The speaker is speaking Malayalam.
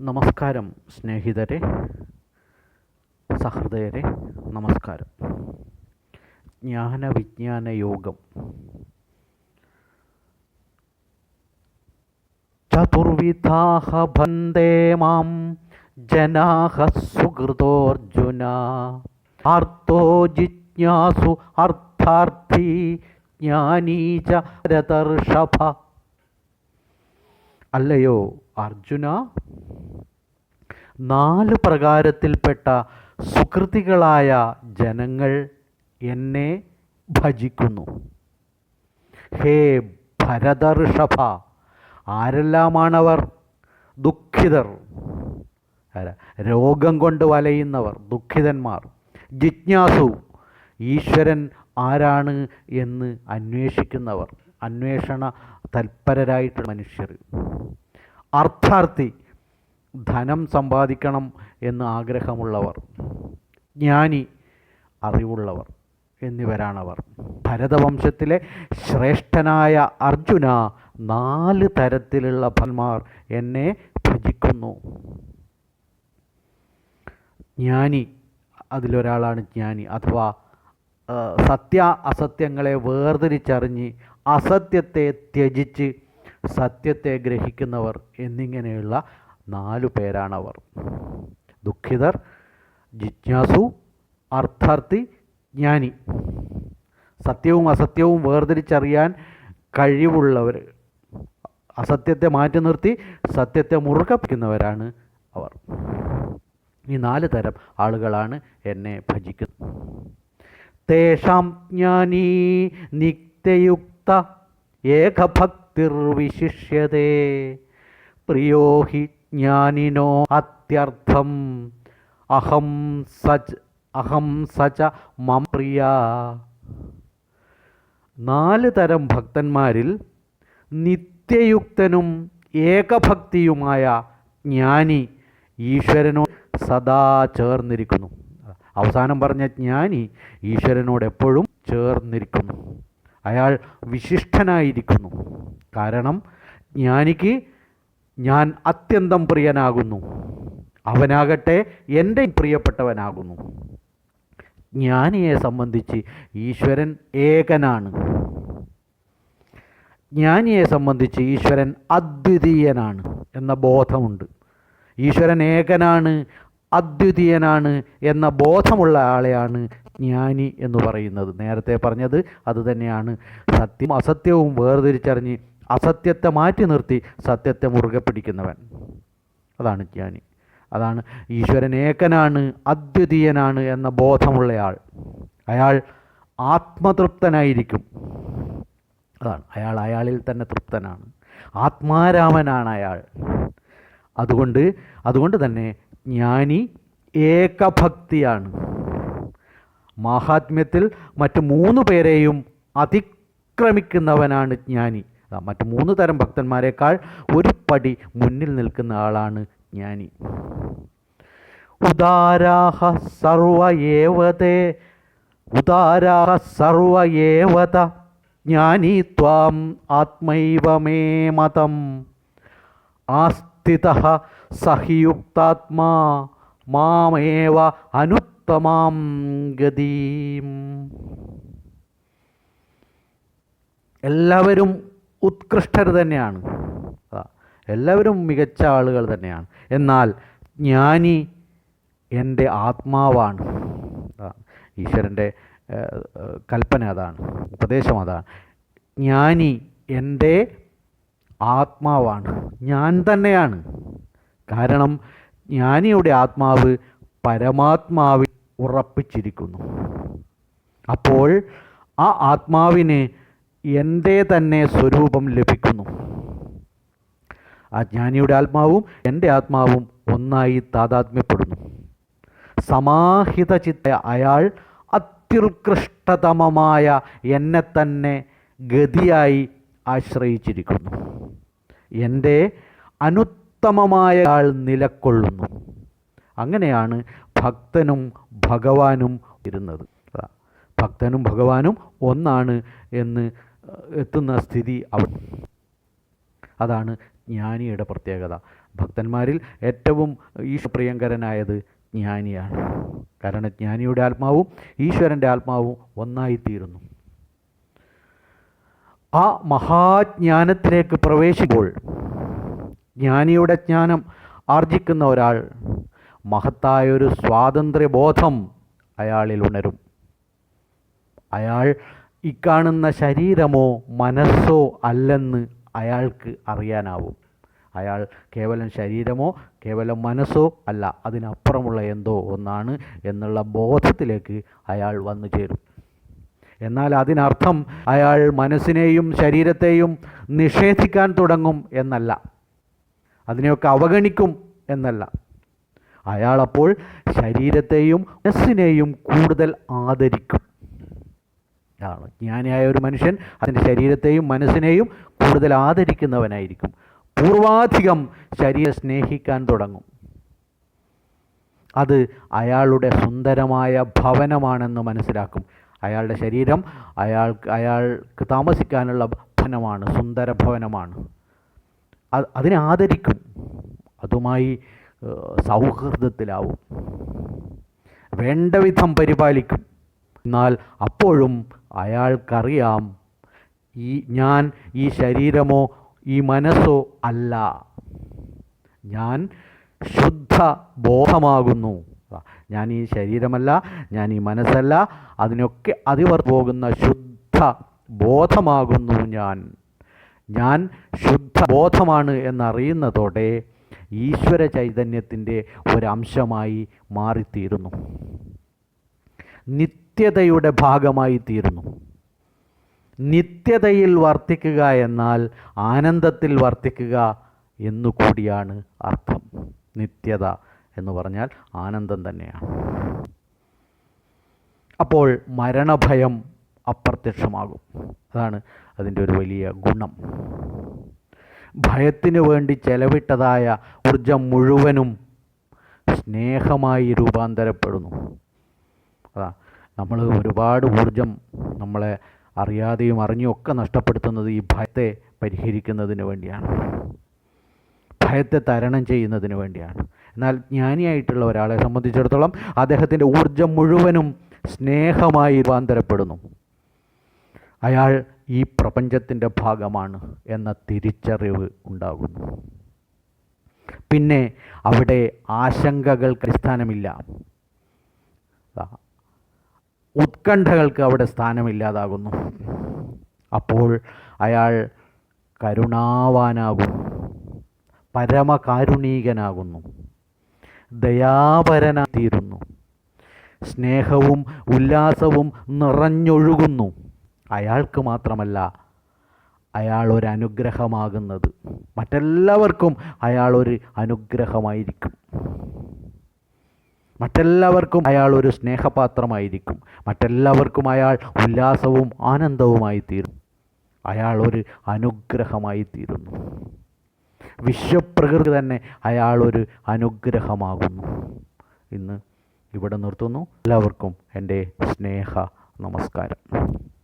നമസ്കാരം സ്നേഹിതരെ സഹൃദയരെ നമസ്കാരം. ജ്ഞാനവിജ്ഞാന യോഗം. ചതുർവിധാഹ ഭന്ദേ മാം ജനാഹ സുഹൃതോർജുന ആർത്തോ ജിജ്ഞാസു അർത്ഥാർത്ഥി ജ്ഞാനീച രതർഷഭ അല്ലയോ അർജുന നാല് പ്രകാരത്തിൽപ്പെട്ട സുകൃതികളായ ജനങ്ങൾ എന്നെ ഭജിക്കുന്നു. ഹേ ഭരതർഷഭ ആരെല്ലാമാണവർ ദുഃഖിതർ? രോഗം കൊണ്ട് വലയുന്നവർ ദുഃഖിതന്മാർ. ജിജ്ഞാസു ഈശ്വരൻ ആരാണ് എന്ന് അന്വേഷിക്കുന്നവർ. അന്വേഷണ തൽപരരായിട്ടുള്ള മനുഷ്യർ. അർത്ഥാർത്ഥി ധനം സമ്പാദിക്കണം എന്ന് ആഗ്രഹമുള്ളവർ ജ്ഞാനി അറിവുള്ളവർ എന്നിവരാണവർ. ഭരതവംശത്തിലെ ശ്രേഷ്ഠനായ അർജുന നാല് തരത്തിലുള്ള ഭന്മാർ എന്നെ ഭജിക്കുന്നു. ജ്ഞാനി അതിലൊരാളാണ് ജ്ഞാനി. അഥവാ സത്യ അസത്യങ്ങളെ വേർതിരിച്ചറിഞ്ഞ് അസത്യത്തെ ത്യജിച്ച് സത്യത്തെ ഗ്രഹിക്കുന്നവർ എന്നിങ്ങനെയുള്ള നാലു പേരാണവർ. ദുഃഖിതർ ജിജ്ഞാസു അർത്ഥാർത്ഥി ജ്ഞാനി. സത്യവും അസത്യവും വേർതിരിച്ചറിയാൻ കഴിവുള്ളവർ. അസത്യത്തെ മാറ്റി നിർത്തി സത്യത്തെ മുറുകപ്പിക്കുന്നവരാണ് അവർ. ഈ നാല് തരം ആളുകളാണ് എന്നെ ഭജിക്കുന്നത്. തേഷാം ജ്ഞാനീ നിത്യയുക്ത ഏകഭക്തിർവിശിഷ്യതേ. പ്രിയോ ഹി ജ്ഞാനിനോ അത്യർത്ഥം. അഹം സജ് അഹം സച്ച മം പ്രിയ. നാല് തരം ഭക്തന്മാരിൽ നിത്യയുക്തനും ഏകഭക്തിയുമായ ജ്ഞാനി ഈശ്വരനോട് സദാ ചേർന്നിരിക്കുന്നു. അവസാനം പറഞ്ഞ ജ്ഞാനി ഈശ്വരനോട് എപ്പോഴും ചേർന്നിരിക്കുന്നു. അയാൾ വിശിഷ്ടനായിരിക്കുന്നു. കാരണം ജ്ഞാനിക്ക് ഞാൻ അത്യന്തം പ്രിയനാകുന്നു. അവനാകട്ടെ എന്റെ പ്രിയപ്പെട്ടവനാകുന്നു. ജ്ഞാനിയെ സംബന്ധിച്ച് ഈശ്വരൻ ഏകനാണ്. ജ്ഞാനിയെ സംബന്ധിച്ച് ഈശ്വരൻ അദ്വിതീയനാണ് എന്ന ബോധമുണ്ട്. ഈശ്വരൻ ഏകനാണ് അദ്വിതീയനാണ് എന്ന ബോധമുള്ള ആളെയാണ് ജ്ഞാനി എന്ന് പറയുന്നത്. നേരത്തെ പറഞ്ഞത് അതുതന്നെയാണ്. സത്യം അസത്യവും വേർതിരിച്ചറിഞ്ഞ് അസത്യത്തെ മാറ്റി നിർത്തി സത്യത്തെ മുറുകെ പിടിക്കുന്നവൻ. അതാണ് ജ്ഞാനി അതാണ് ഈശ്വരൻ ഏകനാണ് അദ്വിതീയനാണ് എന്ന ബോധമുള്ളയാൾ. അയാൾ ആത്മതൃപ്തനായിരിക്കും. അതാണ്. അയാൾ അയാളിൽ തന്നെ തൃപ്തനാണ്. ആത്മാരാമനാണ് അയാൾ. അതുകൊണ്ട് അതുകൊണ്ട് തന്നെ ജ്ഞാനി ഏകഭക്തിയാണ്. മാഹാത്മ്യത്തിൽ മറ്റ് മൂന്ന് പേരെയും അതിക്രമിക്കുന്നവനാണ് ജ്ഞാനി. മറ്റ് മൂന്ന് തരം ഭക്തന്മാരെക്കാൾ ഒരു പടി മുന്നിൽ നിൽക്കുന്ന ആളാണ് ജ്ഞാനി. ഉദാരാഹ സർവയേവതേ ഉദാരാഹ സർവയേവത ജ്ഞാനി ത്വാം ആത്മൈവ മേ മതം. ആസ്ഥിത സഹിയുക്താത്മാ മാമേവ അനുത്തമാം ഗതിയും എല്ലാവരും ഉത്കൃഷ്ടർ തന്നെയാണ്. എല്ലാവരും മികച്ച ആളുകൾ തന്നെയാണ്. എന്നാൽ ജ്ഞാനി എന്റെ ആത്മാവാണ്. ഈശ്വരന്റെ കൽപ്പന അതാണ് ഉപദേശം അതാണ്. ജ്ഞാനി എന്റെ ആത്മാവാണ്. ഞാൻ തന്നെയാണ്. കാരണം ജ്ഞാനിയുടെ ആത്മാവ് പരമാത്മാവിൽ ഉറപ്പിച്ചിരിക്കുന്നു. അപ്പോൾ ആ ആത്മാവിന് എന്റെ തന്നെ സ്വരൂപം ലഭിക്കുന്നു? ആ ജ്ഞാനിയുടെ ആത്മാവും എന്റെ ആത്മാവും ഒന്നായി താതാത്മ്യപ്പെടുന്നു. സമാഹിത ചിത്ത അയാൾ അത്യുത്കൃഷ്ടതമമായ എന്നെ തന്നെ ഗതിയായി ആശ്രയിച്ചിരിക്കുന്നു. എന്റെ അനുത്തമമായ ആൾ നിലക്കൊള്ളുന്നു. അങ്ങനെയാണ് ഭക്തനും ഭഗവാനും ഇരുന്നത്. ഭക്തനും ഭഗവാനും ഒന്നാണ് എന്ന് എത്തുന്ന സ്ഥിതി അവ അതാണ് ജ്ഞാനിയുടെ പ്രത്യേകത. ഭക്തന്മാരിൽ ഏറ്റവും ഈശ്വപ്രിയങ്കരനായത് ജ്ഞാനിയാണ്. കാരണം ജ്ഞാനിയുടെ ആത്മാവും ഈശ്വരന്റെ ആത്മാവും ഒന്നായിത്തീരുന്നു. ആ മഹാജ്ഞാനത്തിലേക്ക് പ്രവേശിക്കുമ്പോൾ ജ്ഞാനിയുടെ ജ്ഞാനം ആർജിക്കുന്ന ഒരാൾ മഹത്തായൊരു സ്വാതന്ത്ര്യബോധം അയാളിൽ ഉണരും. അയാൾ ഇക്കാണുന്ന ശരീരമോ മനസ്സോ അല്ലെന്ന് അയാൾക്ക് അറിയാനാവും. അയാൾ കേവലം ശരീരമോ കേവലം മനസ്സോ അല്ല അതിനപ്പുറമുള്ള എന്തോ ഒന്നാണ് എന്നുള്ള ബോധത്തിലേക്ക് അയാൾ വന്നു ചേരും. എന്നാൽ അതിനർത്ഥം അയാൾ മനസ്സിനെയും ശരീരത്തെയും നിഷേധിക്കാൻ തുടങ്ങും എന്നല്ല. അതിനെയൊക്കെ അവഗണിക്കും എന്നല്ല. അയാളപ്പോൾ ശരീരത്തെയും മനസ്സിനെയും കൂടുതൽ ആദരിക്കും. ആണ് ജ്ഞാനിയായ ഒരു മനുഷ്യൻ അതിന്റെ ശരീരത്തെയും മനസ്സിനെയും കൂടുതൽ ആദരിക്കുന്നവനായിരിക്കും. പൂർവാധികം ശരീരം സ്നേഹിക്കാൻ തുടങ്ങും. അത് അയാളുടെ സുന്ദരമായ ഭവനമാണെന്ന് മനസ്സിലാക്കും. അയാളുടെ ശരീരം അയാൾക്ക് അയാൾക്ക് താമസിക്കാനുള്ള ഭവനമാണ് സുന്ദര ഭവനമാണ്. അതിനെ ആദരിക്കും. അതുമായി സൗഹൃദത്തിലാവും. വേണ്ട വിധം പരിപാലിക്കും. എന്നാൽ അപ്പോഴും അയാൾക്കറിയാം ഈ ഞാൻ ഈ ശരീരമോ ഈ മനസ്സോ അല്ല. ഞാൻ ശുദ്ധ ബോധമാകുന്നു ഞാൻ ഈ ശരീരമല്ല ഞാൻ ഈ മനസ്സല്ല അതിനൊക്കെ അതിവർ പോകുന്ന ശുദ്ധ ബോധമാകുന്നു ഞാൻ. ഞാൻ ശുദ്ധ ബോധമാണ് എന്നറിയുന്നതോടെ ഈശ്വര ചൈതന്യത്തിന്റെ ഒരംശമായി മാറിത്തീരുന്നു. നിത്യതയുടെ ഭാഗമായി തീരുന്നു. നിത്യതയിൽ വർത്തിക്കുക എന്നാൽ ആനന്ദത്തിൽ വർത്തിക്കുക എന്നുകൂടിയാണ് അർത്ഥം. നിത്യത എന്ന് പറഞ്ഞാൽ ആനന്ദം തന്നെയാണ്. അപ്പോൾ മരണഭയം അപ്രത്യക്ഷമാകും. അതാണ് അതിന്റെ ഒരു വലിയ ഗുണം. ഭയത്തിനു വേണ്ടി ചെലവിട്ടതായ ഊർജം മുഴുവനും സ്നേഹമായി രൂപാന്തരപ്പെടുന്നു. അതാ നമ്മൾ ഒരുപാട് ഊർജം നമ്മളെ അറിയാതെയും അറിഞ്ഞും ഒക്കെ നഷ്ടപ്പെടുത്തുന്നത് ഈ ഭയത്തെ പരിഹരിക്കുന്നതിന് വേണ്ടിയാണ്. ഭയത്തെ തരണം ചെയ്യുന്നതിന് വേണ്ടിയാണ്. എന്നാൽ ജ്ഞാനിയായിട്ടുള്ള ഒരാളെ സംബന്ധിച്ചിടത്തോളം അദ്ദേഹത്തിന്റെ ഊർജം മുഴുവനും സ്നേഹമായി രൂപാന്തരപ്പെടുന്നു. അയാൾ ഈ പ്രപഞ്ചത്തിന്റെ ഭാഗമാണ് എന്ന തിരിച്ചറിവ് ഉണ്ടാകുന്നു. പിന്നെ അവിടെ ആശങ്കകൾക്ക് അടിസ്ഥാനമില്ല. ഉത്കണ്ഠകൾക്ക് അവിടെ സ്ഥാനമില്ലാതാകുന്നു. അപ്പോൾ അയാൾ കരുണാവാനാകും പരമകാരുണീകനാകുന്നു. ദയാപരനായിത്തീരുന്നു സ്നേഹവും ഉല്ലാസവും നിറഞ്ഞൊഴുകുന്നു. അയാൾക്ക് മാത്രമല്ല അയാൾ ഒരു അനുഗ്രഹമാകുന്നത്. മറ്റെല്ലാവർക്കും അയാൾ ഒരു അനുഗ്രഹമായിരിക്കും. മറ്റെല്ലാവർക്കും അയാൾ ഒരു സ്നേഹപാത്രമായിരിക്കും. മറ്റെല്ലാവർക്കും അയാൾ ഉല്ലാസവും ആനന്ദവുമായി തീരും അയാൾ ഒരു അനുഗ്രഹമായി തീരുന്നു വിശ്വപ്രകൃതി തന്നെ അയാൾ ഒരു അനുഗ്രഹമാകുന്നു. ഇന്ന് ഇവിടെ നിർത്തുന്നു. എല്ലാവർക്കും എന്റെ സ്നേഹ നമസ്കാരം.